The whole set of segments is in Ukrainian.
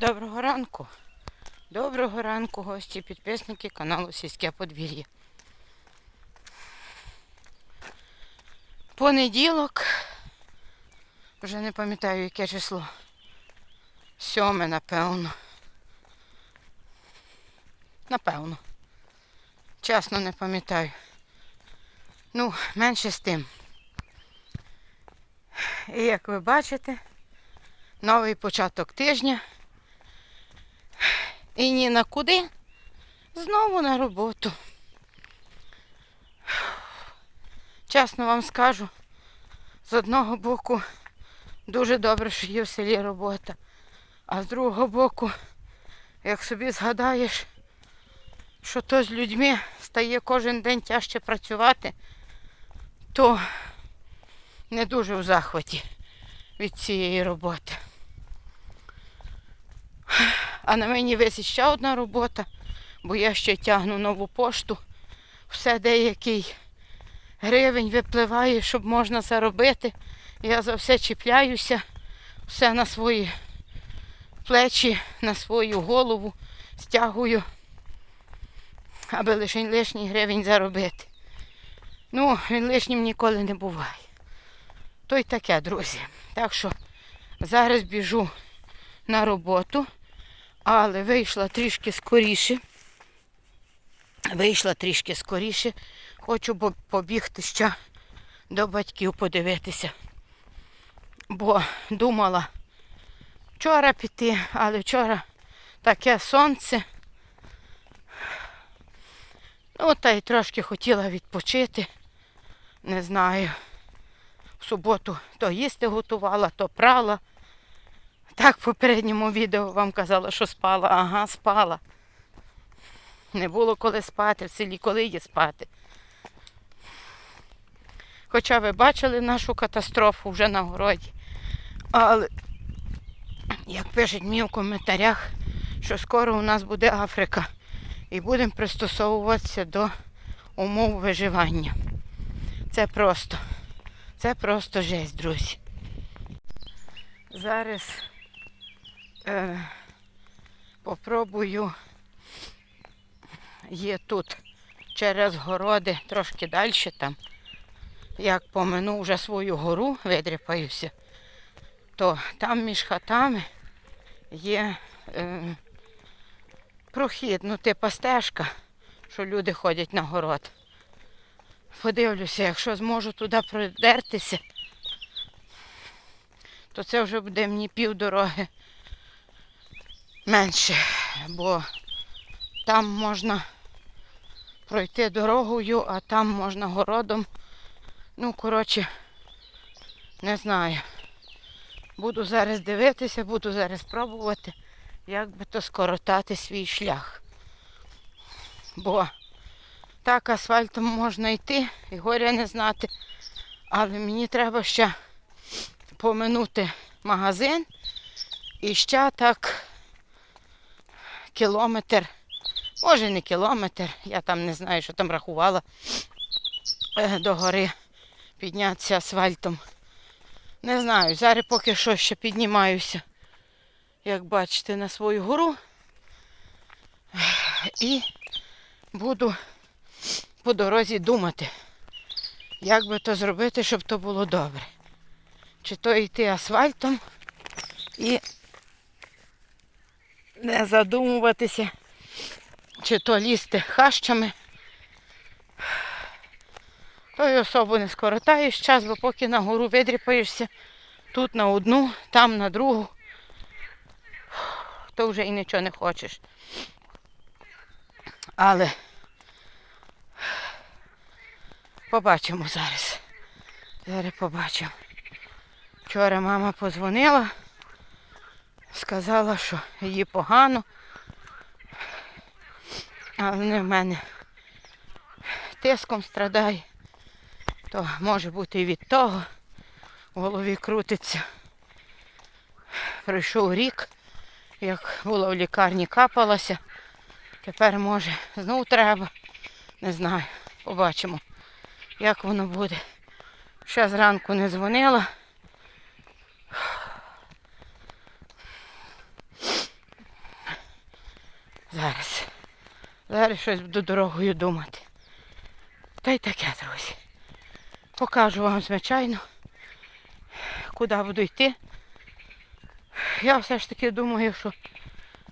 Доброго ранку. Доброго ранку, гості, підписники каналу Сільське подвір'я. Понеділок. Вже не пам'ятаю, яке число. Сьоме, напевно. Напевно. Чесно не пам'ятаю. Ну, менше з тим. І як ви бачите, новий початок тижня. І ні на куди. Знову на роботу. Чесно вам скажу, з одного боку дуже добре, що є в селі робота. А з другого боку, як собі згадаєш, що то з людьми стає кожен день тяжче працювати, то не дуже в захваті від цієї роботи. А на мені висить ще одна робота, бо я ще тягну нову пошту. Все деякий гривень випливає, щоб можна заробити. Я за все чіпляюся, все на свої плечі, на свою голову стягую, аби лише лишній гривень заробити. Ну, він лишнім ніколи не буває. То й таке, друзі. Так що зараз біжу на роботу. Але вийшла трішки скоріше. Вийшла трішки скоріше. Хочу побігти ще до батьків подивитися. Бо думала вчора піти, але вчора таке сонце. Ну, та й трошки хотіла відпочити. Не знаю. В суботу то їсти готувала, то прала. Так, в попередньому відео вам казала, що спала. Ага, спала. Не було коли спати, в селі коли є спати. Хоча ви бачили нашу катастрофу вже на городі. Але, як пишуть мені в коментарях, що скоро у нас буде Африка і будемо пристосовуватися до умов виживання. Це просто, це просто жесть, друзі. Зараз е, попробую є тут через городи трошки далі там. Як помину вже свою гору, видряпаюся, то там між хатами є е, прохід, ну типа стежка, що люди ходять на город. Подивлюся, якщо зможу туди продертися, то це вже буде мені півдороги менше, бо там можна пройти дорогою, а там можна городом. Ну, коротше, не знаю. Буду зараз дивитися, буду зараз пробувати, як би то скоротати свій шлях. Бо так асфальтом можна йти і горя не знати. Але мені треба ще поминути магазин і ще так кілометр, може не кілометр, я там не знаю, що там рахувала е, до гори піднятися асфальтом. Не знаю, зараз поки що ще піднімаюся, як бачите, на свою гору. І буду по дорозі думати, як би то зробити, щоб то було добре. Чи то йти асфальтом і не задумуватися, чи то лізти хащами. То й особо не скоротаєш час, бо поки на гору видріпаєшся, тут на одну, там на другу, то вже і нічого не хочеш. Але побачимо зараз. Зараз побачимо. Вчора мама позвонила, сказала, що їй погано. А вони в мене тиском страдає. То може бути і від того. В голові крутиться. Пройшов рік, як була в лікарні, капалася. Тепер може знову треба. Не знаю. Побачимо, як воно буде. Ще зранку не дзвонила. Зараз. Зараз щось буду дорогою думати. Та й таке, друзі. Покажу вам, звичайно, куди буду йти. Я все ж таки думаю, що,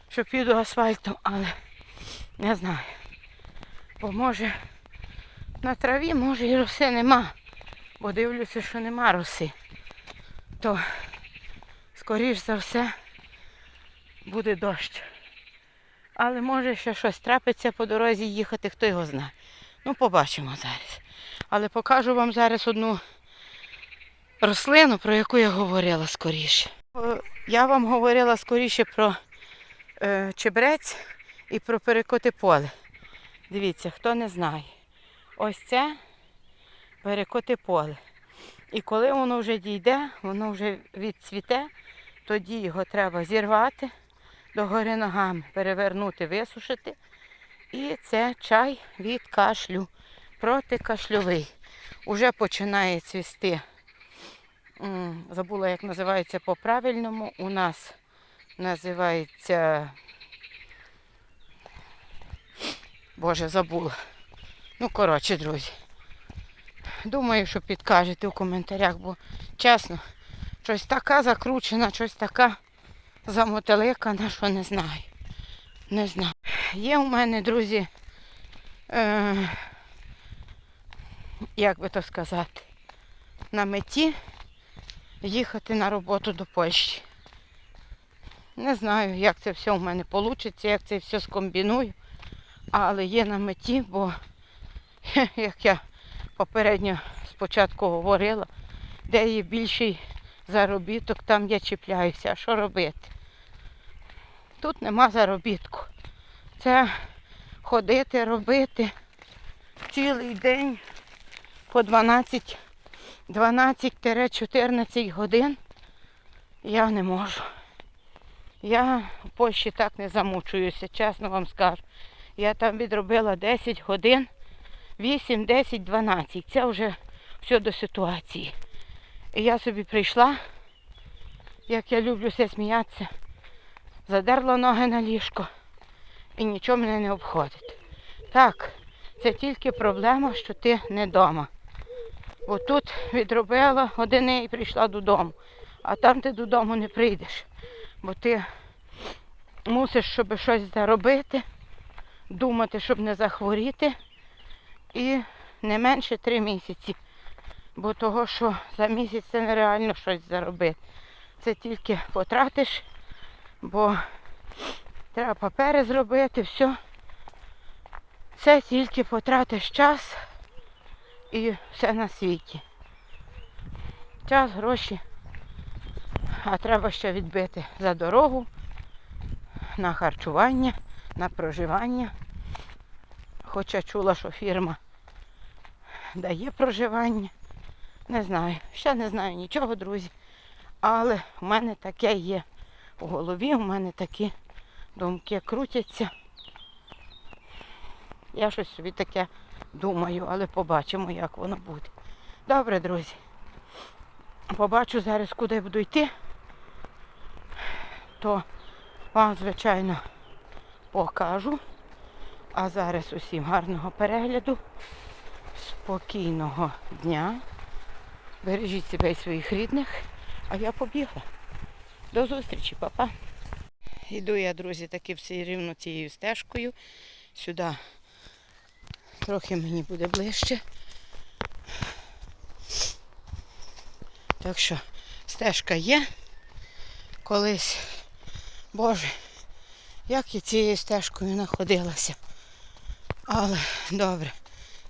що піду асфальтом, але не знаю. Бо може на траві, може і роси нема. Бо дивлюся, що нема роси. То, скоріш за все, буде дощ. Але може ще щось трапиться по дорозі їхати, хто його знає. Ну, побачимо зараз. Але покажу вам зараз одну рослину, про яку я говорила скоріше. Е, Я вам говорила скоріше про е, чебрець і про перекоти поле. Дивіться, хто не знає. Ось це перекоти поле. І коли воно вже дійде, воно вже відцвіте, тоді його треба зірвати, догори ногами перевернути, висушити. І це чай від кашлю, протикашльовий. Уже починає цвісти. Забула, як називається по-правильному. У нас називається. Боже, забула. Ну, коротше, друзі. Думаю, що підкажете у коментарях, бо чесно, щось така закручена, щось така замотеликана, що не знаю. Не знаю. Є у мене, друзі, е, як би то сказати, на меті їхати на роботу до Польщі. Не знаю, як це все у мене вийде, як це все скомбіную, але є на меті, бо як я попередньо спочатку говорила, де є більший заробіток, там я чіпляюся. А що робити? Тут нема заробітку. Це ходити, робити цілий день по 12 12-14 годин я не можу. Я в Польщі так не замучуюся, чесно вам скажу. Я там відробила 10 годин, 8, 10, 12. Це вже все до ситуації. І я собі прийшла, як я люблю все сміятися, задерла ноги на ліжко і нічого мене не обходить. Так, це тільки проблема, що ти не вдома. Бо тут відробила години і прийшла додому. А там ти додому не прийдеш. Бо ти мусиш, щоб щось заробити, думати, щоб не захворіти. І не менше три місяці. Бо того, що за місяць це нереально щось заробити. Це тільки потратиш, бо треба папери зробити, все. Це тільки потратиш час і все на світі. Час, гроші. А треба ще відбити за дорогу, на харчування, на проживання. Хоча чула, що фірма дає проживання. Не знаю, ще не знаю нічого, друзі. Але в мене таке є у голові, у мене такі думки крутяться. Я щось собі таке думаю, але побачимо, як воно буде. Добре, друзі. Побачу зараз, куди я буду йти. То вам, звичайно, покажу. А зараз усім гарного перегляду, спокійного дня. Бережіть себе і своїх рідних, а я побігла. До зустрічі, папа. Іду я, друзі, таки все рівно цією стежкою. Сюди трохи мені буде ближче. Так що стежка є. Колись, боже, як я цією стежкою находилася. Але добре,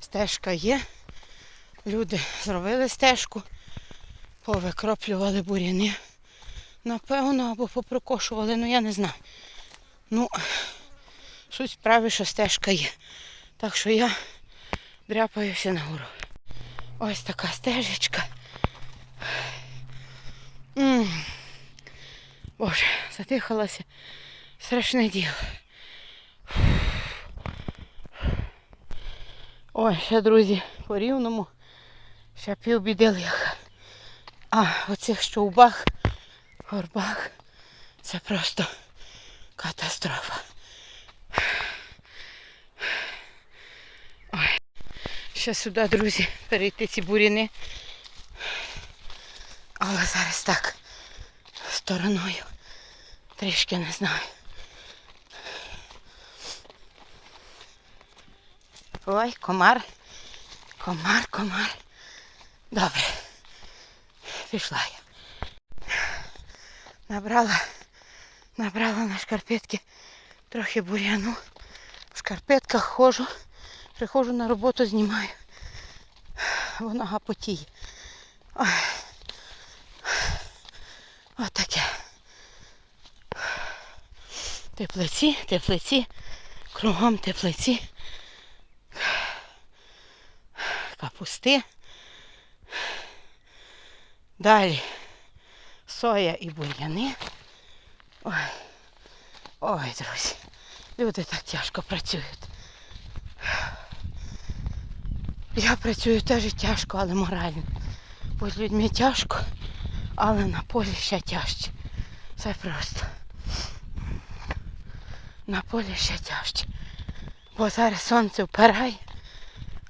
стежка є. Люди зробили стежку, повикроплювали буряни. Напевно, або попрокошували, ну я не знаю. Ну, суть справи, що стежка є. Так що я дряпаюся нагору. Ось така стежечка. М. Боже, затихалася. Страшне діло. Ой, ще, друзі, по рівному. Ще пів біди. А оцих щовбах, горбах це просто катастрофа. Ой. Ще сюди, друзі, перейти ці буріни. Але зараз так стороною. Трішки не знаю. Ой, комар, комар, комар. Добре. Пішла я. Набрала, набрала на шкарпетки трохи бур'яну. В шкарпетках ходжу. Приходжу на роботу, знімаю. Вона гапотіє. Ой. Отаке. Теплиці, теплиці, кругом теплиці. Капусти. Далі соя і бур'яни. Ой, ой, друзі, люди так тяжко працюють. Я працюю теж тяжко, але морально. Бо з людьми тяжко, але на полі ще тяжче. Все просто. На полі ще тяжче. Бо зараз сонце впирає,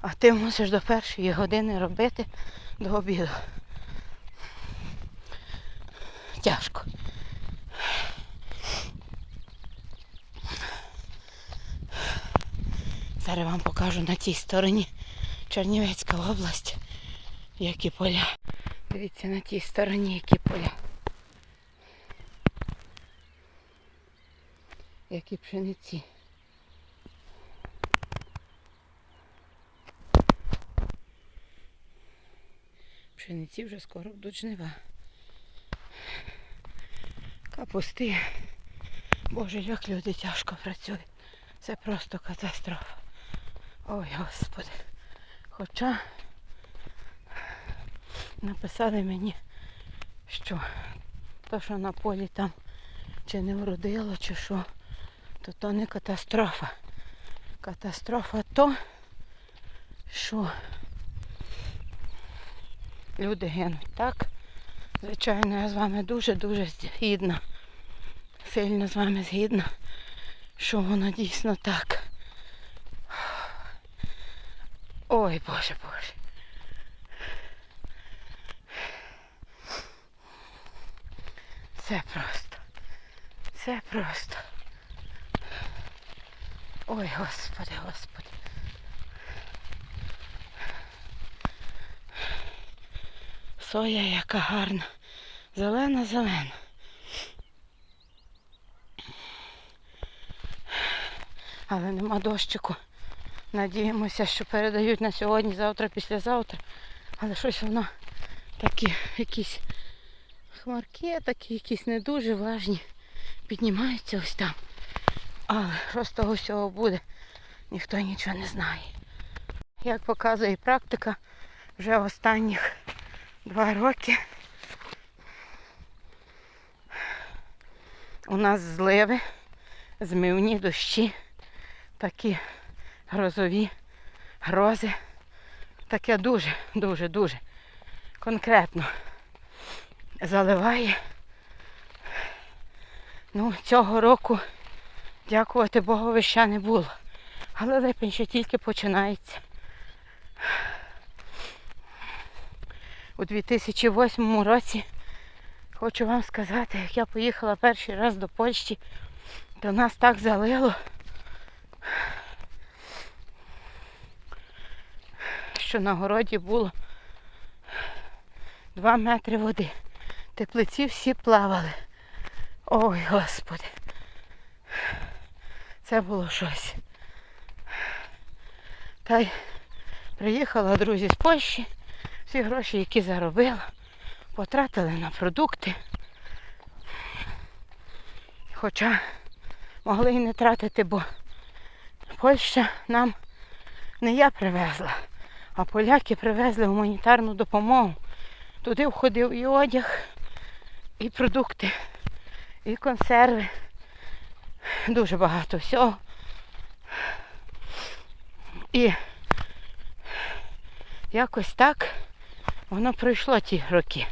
а ти мусиш до першої години робити до обіду. Тяжко. Зараз вам покажу на тій стороні Чернівецька область, які поля. Дивіться на тій стороні, які поля. Які пшениці. Пшениці вже скоро будуть жнива. Капусти. Боже, як люди тяжко працюють. Це просто катастрофа. Ой, Господи. Хоча написали мені, що то, що на полі там чи не вродило, чи що, то то не катастрофа. Катастрофа то, що люди гинуть. Так, звичайно, я з вами дуже-дуже згідна. Сильно з вами згідна, що воно дійсно так. Ой, Боже, Боже. Це просто. Це просто. Ой, Господи, Господи. Соя яка гарна. Зелена, зелена. Але нема дощику. Надіємося, що передають на сьогодні, завтра, післязавтра. Але щось воно такі якісь хмарки, такі якісь не дуже важні. Піднімаються ось там. Але що з того всього буде, ніхто нічого не знає. Як показує практика, вже останніх два роки у нас зливи, змивні дощі, такі грозові грози. Таке дуже, дуже, дуже конкретно заливає. Ну, цього року, дякувати Богові, ще не було. Але липень ще тільки починається. У 2008 році хочу вам сказати, як я поїхала перший раз до Польщі, то нас так залило. що на городі було 2 метри води. Теплиці всі плавали. Ой, Господи. Це було щось. Та й приїхала, друзі, з Польщі. Всі гроші, які заробила, потратили на продукти. Хоча могли і не тратити, бо Польща нам не я привезла. А поляки привезли гуманітарну допомогу. Туди входив і одяг, і продукти, і консерви. Дуже багато всього. І якось так воно пройшло ті роки.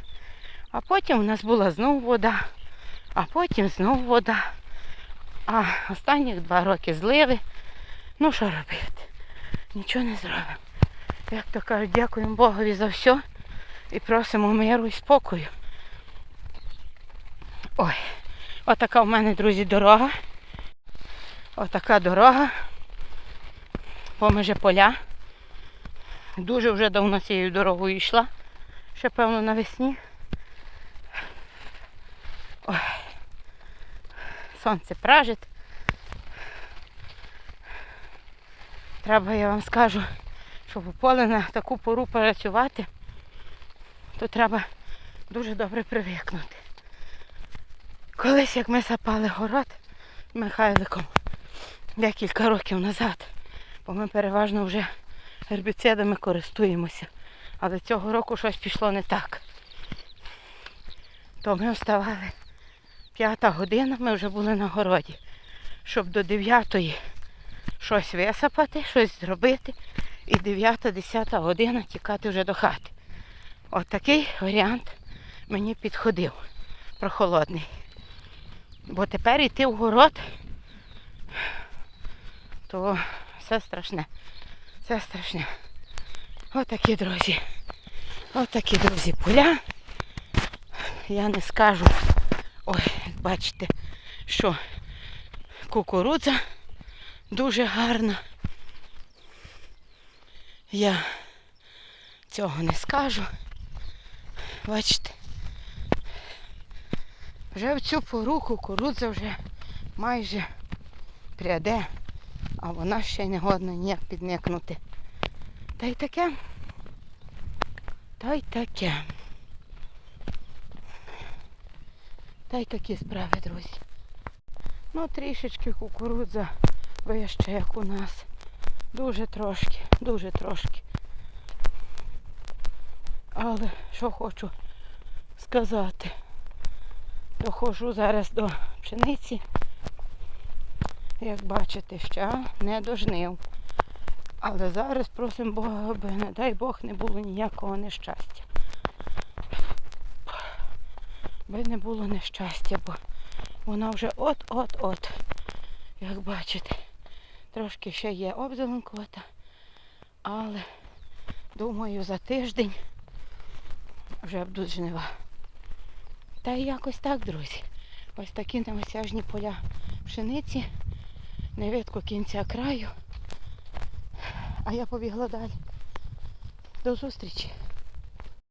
А потім у нас була знову вода, а потім знову вода. А останніх два роки зливи. Ну що робити? Нічого не зробимо. Як то кажуть, дякуємо Богові за все і просимо миру і спокою. Ой, отака в мене, друзі, дорога. Отака дорога. Поміж поля. Дуже вже давно цією дорогою йшла. Ще певно навесні. Ой. Сонце пражить. Треба, я вам скажу, щоб у поле на таку пору працювати, то треба дуже добре привикнути. Колись, як ми сапали город Михайликом декілька років назад, бо ми переважно вже гербіцидами користуємося. Але цього року щось пішло не так. То ми вставали п'ята година, ми вже були на городі, щоб до дев'ятої щось висапати, щось зробити, і 9-10 година тікати вже до хати. От такий варіант мені підходив, прохолодний. Бо тепер йти в город, то все страшне. Все страшне. Отакі, друзі. Отакі, друзі, поля. Я не скажу. Ой, бачите, що кукурудза дуже гарна. Я цього не скажу. Бачите. Вже в цю пору кукурудза вже майже пряде, а вона ще не годна ніяк підникнути. Та й таке. Та й таке. Та й такі справи, друзі. Ну, трішечки кукурудза вище, як у нас. Дуже трошки, дуже трошки. Але що хочу сказати, доходжу зараз до пшениці. Як бачите, ще не дожнив. Але зараз просимо Бога, аби не дай Бог не було ніякого нещастя. Би не було нещастя, бо вона вже от-от-от. Як бачите, трошки ще є обзеленкувата, але думаю за тиждень вже будуть жнива. Та й якось так, друзі. Ось такі неосяжні поля пшениці. Не видко кінця краю. А я побігла далі. До зустрічі.